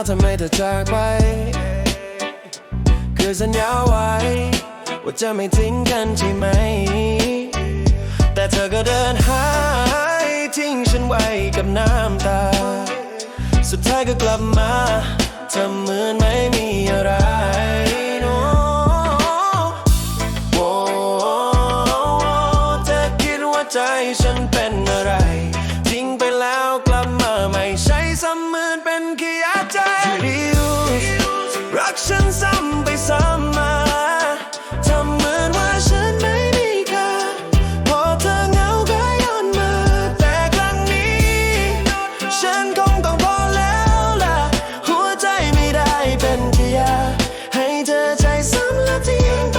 แล้วทำไมเธอจากไป คือสัญญาไว้ ว่าจะไม่ทิ้งกันใช่ไหม แต่เธอก็เดินหายทิ้งฉันไว้กับน้ำตา สุดท้ายก็กลับมาทำเหมือนไม่มีอะไรโอ้เธอคิดว่าใจฉันเป็น กฉันซ้ำไปซ้ำมาทำเหมือนว่าฉันไม่มีค่าพอเธอเหงาก็ย้อนมา แต่ครั้งนี้ ฉันคงต้องพอแล้วล่ะ หัวใจไม่ได้เป็นแค่ยาให้เธอใจซ้ำแล้วทิ้งไป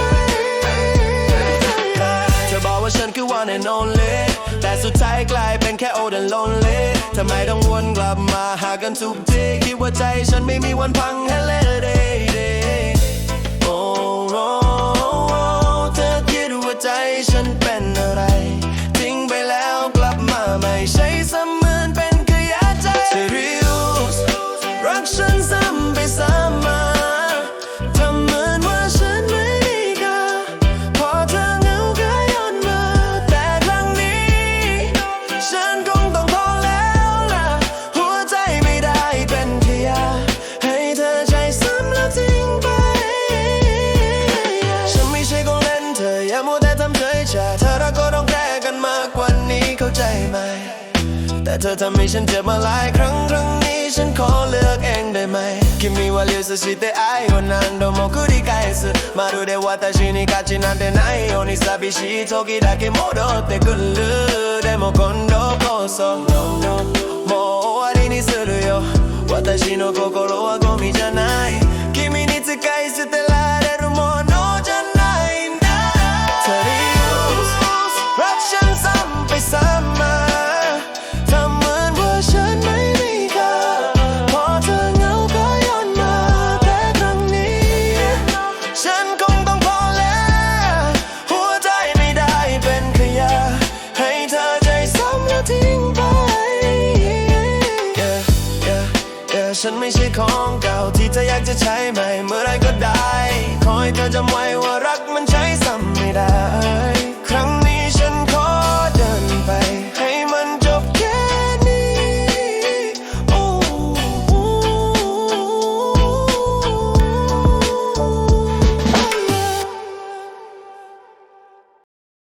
เธอบอกว่าฉันคือ one and only แต่สุดท้ายกลายเป็นแค่ old and lonely ทำไมต้องวนกลับมาหากันทุกทีคิดว่าใจฉันไม่มีวันพังให้ ใจไหม แต่เธอทำให้ฉันเจ็บมาหลายครั้งครั้งนี้ฉันขอเลือกเองได้ไหม君は流出して愛を何度も繰り返すまるで私に価値なんてないように寂しい時だけ戻ってくるでも今度こそ No, no もう終わりにするよ私の心はゴミじゃない ฉันไม่ใช่ของเก่าที่เธออยากจะใช้ใหม่เมื่อไรก็ได้ ขอให้เธอจำไว้ว่า